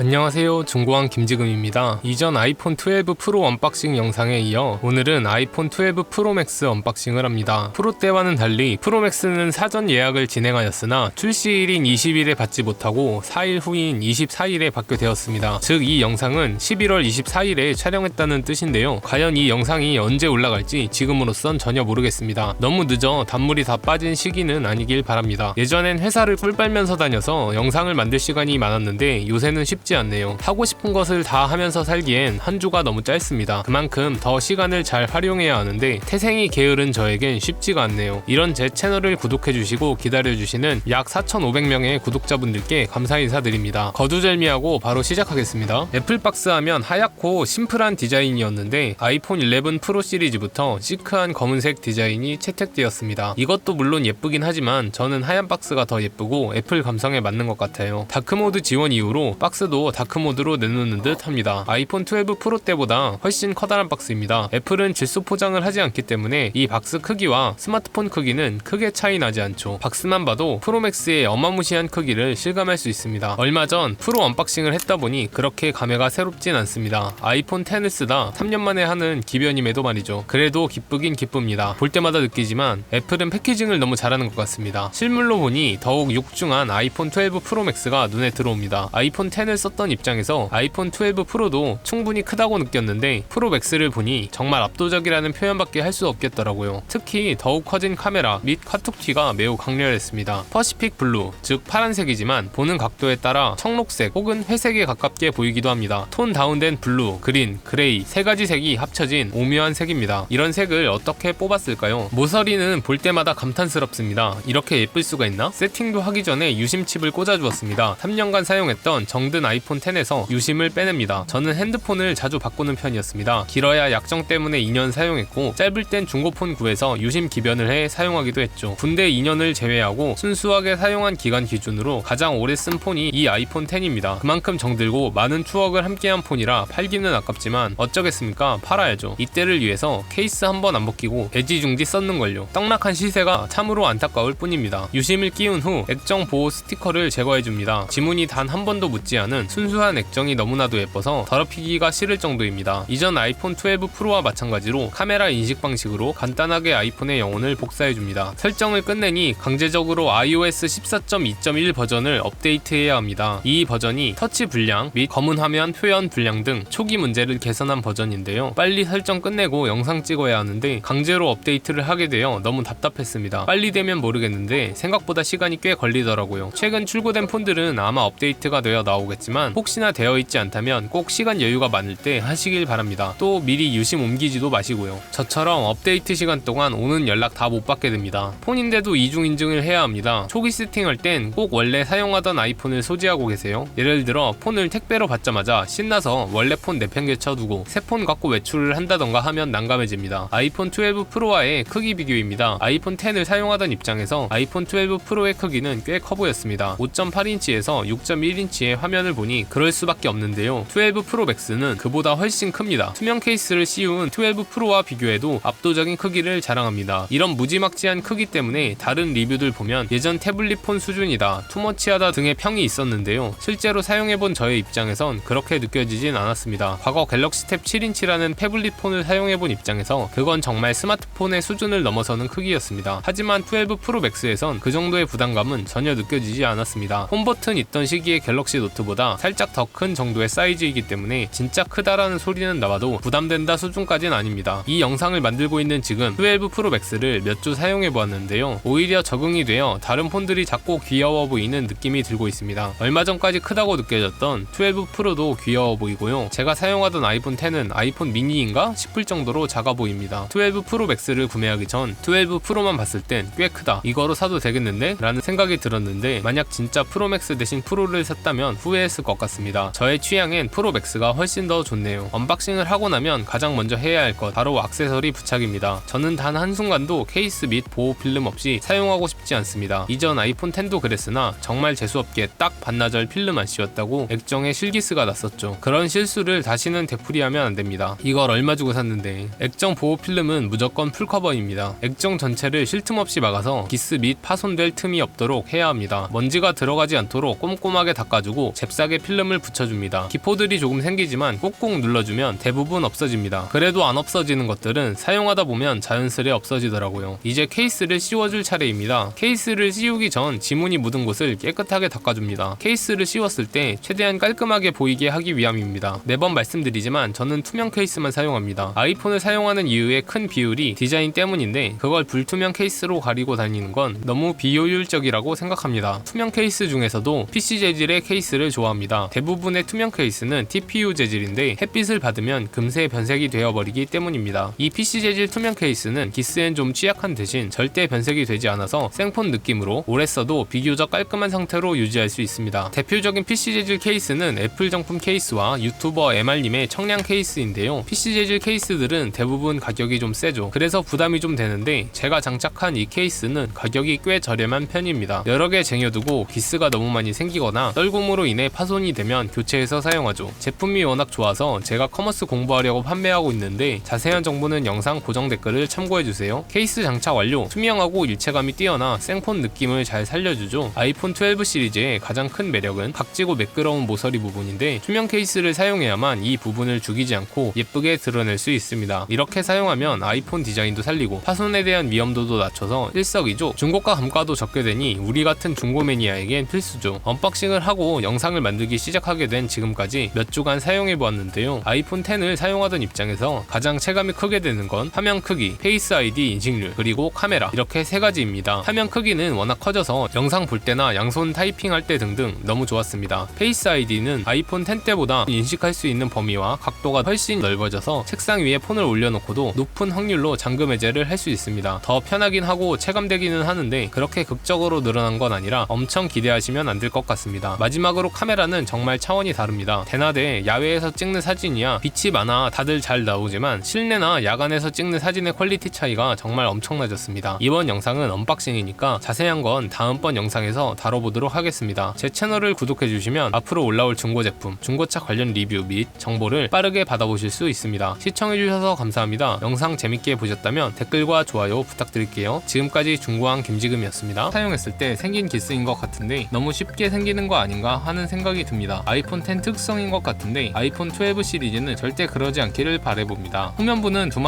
안녕하세요. 중고왕 김지금입니다. 이전 아이폰 12 프로 언박싱 영상에 이어 오늘은 아이폰 12 프로 맥스 언박싱을 합니다. 프로 때와는 달리 프로 맥스는 사전 예약을 진행하였으나 출시일인 20일에 받지 못하고 4일 후인 24일에 받게 되었습니다. 즉 이 영상은 11월 24일에 촬영했다는 뜻인데요. 과연 이 영상이 언제 올라갈지 지금으로선 전혀 모르겠습니다. 너무 늦어 단물이 다 빠진 시기는 아니길 바랍니다. 예전엔 회사를 꿀 빨면서 다녀서 영상을 만들 시간이 많았는데 요새는 쉽지 않네요. 하고 싶은 것을 다 하면서 살기엔 한 주가 너무 짧습니다. 그만큼 더 시간을 잘 활용해야 하는데 태생이 게으른 저에겐 쉽지가 않네요. 이런 제 채널을 구독해주시고 기다려주시는 약 4,500명의 구독자분들께 감사 인사드립니다. 거두절미하고 바로 시작하겠습니다. 애플박스 하면 하얗고 심플한 디자인이었는데 아이폰 11 프로 시리즈부터 시크한 검은색 디자인이 채택되었습니다. 이것도 물론 예쁘긴 하지만 저는 하얀 박스가 더 예쁘고 애플 감성에 맞는 것 같아요. 다크모드 지원 이후로 박스도 다크모드로 내놓는 듯 합니다. 아이폰 12 프로 때보다 훨씬 커다란 박스입니다. 애플은 질소 포장을 하지 않기 때문에 이 박스 크기와 스마트폰 크기는 크게 차이 나지 않죠. 박스만 봐도 프로맥스의 어마무시한 크기를 실감할 수 있습니다. 얼마 전 프로 언박싱을 했다 보니 그렇게 감회가 새롭진 않습니다. 아이폰 10을 쓰다 3년 만에 하는 기변임에도 말이죠. 그래도 기쁘긴 기쁩니다. 볼 때마다 느끼지만 애플은 패키징을 너무 잘하는 것 같습니다. 실물로 보니 더욱 육중한 아이폰 12 프로 맥스가 눈에 들어옵니다. 아이폰 10을 썼던 입장에서 아이폰 12 프로도 충분히 크다고 느꼈는데 프로 맥스를 보니 정말 압도적이라는 표현밖에 할 수 없겠더라고요. 특히 더욱 커진 카메라 및 카툭튀가 매우 강렬했습니다. 퍼시픽 블루, 즉 파란색이지만 보는 각도에 따라 청록색 혹은 회색에 가깝게 보이기도 합니다. 톤 다운된 블루, 그린, 그레이 세 가지 색이 합쳐진 오묘한 색입니다. 이런 색을 어떻게 뽑았을까요? 모서리는 볼 때마다 감탄스럽습니다. 이렇게 예쁠 수가 있나? 세팅도 하기 전에 유심 칩을 꽂아주었습니다. 3년간 사용했던 정든 아이폰 10에서 유심을 빼냅니다. 저는 핸드폰을 자주 바꾸는 편이었습니다. 길어야 약정 때문에 2년 사용했고 짧을 땐 중고폰 구해서 유심 기변을 해 사용하기도 했죠. 군대 2년을 제외하고 순수하게 사용한 기간 기준으로 가장 오래 쓴 폰이 이 아이폰 10입니다. 그만큼 정들고 많은 추억을 함께한 폰이라 팔기는 아깝지만 어쩌겠습니까? 팔아야죠. 이때를 위해서 케이스 한 번 안 벗기고 애지중지 썼는걸요. 떡락한 시세가 참으로 안타까울 뿐입니다. 유심을 끼운 후 액정 보호 스티커를 제거해줍니다. 지문이 단 한 번도 묻지 않은 순수한 액정이 너무나도 예뻐서 더럽히기가 싫을 정도입니다. 이전 아이폰 12 프로와 마찬가지로 카메라 인식 방식으로 간단하게 아이폰의 영혼을 복사해줍니다. 설정을 끝내니 강제적으로 iOS 14.2.1 버전을 업데이트해야 합니다. 이 버전이 터치 불량 및 검은 화면 표현 불량 등 초기 문제를 개선한 버전인데요. 빨리 설정 끝내고 영상 찍어야 하는데 강제로 업데이트를 하게 되어 너무 답답했습니다. 빨리 되면 모르겠는데 생각보다 시간이 꽤 걸리더라고요. 최근 출고된 폰들은 아마 업데이트가 되어 나오겠지 만 혹시나 되어 있지 않다면 꼭 시간 여유가 많을 때 하시길 바랍니다. 또 미리 유심 옮기지도 마시고요. 저처럼 업데이트 시간 동안 오는 연락 다 못 받게 됩니다. 폰인데도 이중 인증을 해야 합니다. 초기 세팅할 땐 꼭 원래 사용하던 아이폰을 소지하고 계세요. 예를 들어 폰을 택배로 받자마자 신나서 원래 폰 내팽개쳐 두고 새 폰 갖고 외출을 한다던가 하면 난감해집니다. 아이폰 12 프로와의 크기 비교입니다. 아이폰 10을 사용하던 입장에서 아이폰 12 프로의 크기는 꽤 커 보였습니다. 5.8인치에서 6.1인치의 화면을 보니 그럴 수밖에 없는데요. 12 프로 맥스는 그보다 훨씬 큽니다. 투명 케이스를 씌운 12 프로와 비교해도 압도적인 크기를 자랑합니다. 이런 무지막지한 크기 때문에 다른 리뷰들 보면 예전 태블릿 폰 수준이다, 투머치하다 등의 평이 있었는데요. 실제로 사용해본 저의 입장에선 그렇게 느껴지진 않았습니다. 과거 갤럭시 탭 7인치라는 태블릿 폰을 사용해본 입장에서 그건 정말 스마트폰의 수준을 넘어서는 크기였습니다. 하지만 12 프로 맥스에선 그 정도의 부담감은 전혀 느껴지지 않았습니다. 홈 버튼 있던 시기의 갤럭시 노트보다 살짝 더 큰 정도의 사이즈이기 때문에 진짜 크다라는 소리는 나와도 부담된다 수준까지는 아닙니다. 이 영상을 만들고 있는 지금 12 프로 맥스를 몇 주 사용해 보았는데요. 오히려 적응이 되어 다른 폰들이 작고 귀여워 보이는 느낌이 들고 있습니다. 얼마 전까지 크다고 느껴졌던 12 프로도 귀여워 보이고요. 제가 사용하던 아이폰 10은 아이폰 미니인가 싶을 정도로 작아 보입니다. 12 프로 맥스를 구매하기 전 12 프로만 봤을 땐 꽤 크다. 이거로 사도 되겠는데? 라는 생각이 들었는데 만약 진짜 프로 맥스 대신 프로를 샀다면 후회했을 것 같습니다. 저의 취향엔 프로 맥스가 훨씬 더 좋네요. 언박싱을 하고 나면 가장 먼저 해야 할 것 바로 액세서리 부착입니다. 저는 단 한순간도 케이스 및 보호 필름 없이 사용하고 싶지 않습니다. 이전 아이폰 10도 그랬으나 정말 재수없게 딱 반나절 필름 안 씌웠다고 액정에 실기스가 났었죠. 그런 실수를 다시는 되풀이하면 안 됩니다. 이걸 얼마 주고 샀는데 액정 보호 필름은 무조건 풀커버입니다. 액정 전체를 쉴틈 없이 막아서 기스 및 파손될 틈이 없도록 해야 합니다. 먼지가 들어가지 않도록 꼼꼼하게 닦아주고 잽싸게 바닥에 필름을 붙여줍니다. 기포들이 조금 생기지만 꾹꾹 눌러주면 대부분 없어집니다. 그래도 안 없어지는 것들은 사용하다 보면 자연스레 없어지더라고요. 이제 케이스를 씌워줄 차례입니다. 케이스를 씌우기 전 지문이 묻은 곳을 깨끗하게 닦아줍니다. 케이스를 씌웠을 때 최대한 깔끔하게 보이게 하기 위함입니다. 매번 말씀드리지만 저는 투명 케이스만 사용합니다. 아이폰을 사용하는 이유의 큰 비율이 디자인 때문인데 그걸 불투명 케이스로 가리고 다니는 건 너무 비효율적이라고 생각합니다. 투명 케이스 중에서도 PC 재질의 케이스를 좋아 합니다. 대부분의 투명 케이스는 TPU 재질인데 햇빛을 받으면 금세 변색이 되어버리기 때문입니다. 이 PC 재질 투명 케이스는 기스엔 좀 취약한 대신 절대 변색이 되지 않아서 생폰 느낌으로 오래 써도 비교적 깔끔한 상태로 유지할 수 있습니다. 대표적인 PC 재질 케이스는 애플 정품 케이스와 유튜버 MR님의 청량 케이스인데요. PC 재질 케이스들은 대부분 가격이 좀 세죠. 그래서 부담이 좀 되는데 제가 장착한 이 케이스는 가격이 꽤 저렴한 편입니다. 여러 개 쟁여두고 기스가 너무 많이 생기거나 떨굼으로 인해 파손이 되면 교체해서 사용하죠. 제품이 워낙 좋아서 제가 커머스 공부하려고 판매하고 있는데 자세한 정보는 영상 고정 댓글을 참고해주세요. 케이스 장착 완료. 투명하고 일체감이 뛰어나 생폰 느낌을 잘 살려주죠. 아이폰 12 시리즈의 가장 큰 매력은 각지고 매끄러운 모서리 부분인데 투명 케이스를 사용해야만 이 부분을 죽이지 않고 예쁘게 드러낼 수 있습니다. 이렇게 사용하면 아이폰 디자인도 살리고 파손에 대한 위험도도 낮춰서 일석이조 중고가 감가도 적게 되니 우리 같은 중고 매니아에겐 필수죠. 언박싱을 하고 영상을 만들기 시작하게 된 지금까지 몇 주간 사용해 보았는데요. 아이폰 10을 사용하던 입장에서 가장 체감이 크게 되는 건 화면 크기, 페이스 아이디 인식률, 그리고 카메라 이렇게 세 가지입니다. 화면 크기는 워낙 커져서 영상 볼 때나 양손 타이핑할 때 등등 너무 좋았습니다. 페이스 아이디는 아이폰 10 때보다 인식할 수 있는 범위와 각도가 훨씬 넓어져서 책상 위에 폰을 올려놓고도 높은 확률로 잠금 해제를 할 수 있습니다. 더 편하긴 하고 체감되기는 하는데 그렇게 극적으로 늘어난 건 아니라 엄청 기대하시면 안 될 것 같습니다. 마지막으로 카메라 는 정말 차원이 다릅니다. 대낮에 야외에서 찍는 사진이야 빛이 많아 다들 잘 나오지만 실내나 야간에서 찍는 사진의 퀄리티 차이가 정말 엄청나졌습니다. 이번 영상은 언박싱이니까 자세한 건 다음번 영상에서 다뤄보도록 하겠습니다. 제 채널을 구독해주시면 앞으로 올라올 중고 제품, 중고차 관련 리뷰 및 정보를 빠르게 받아보실 수 있습니다. 시청해주셔서 감사합니다. 영상 재밌게 보셨다면 댓글과 좋아요 부탁드릴게요. 지금까지 중고왕 김지금이었습니다. 사용했을 때 생긴 기스인 것 같은데 너무 쉽게 생기는 거 아닌가 하는 생각이 듭니다. 아이폰 10 특성인 것 같은데 아이폰 12 시리즈는 절대 그러지 않기를 바래봅니다. 후면부는 두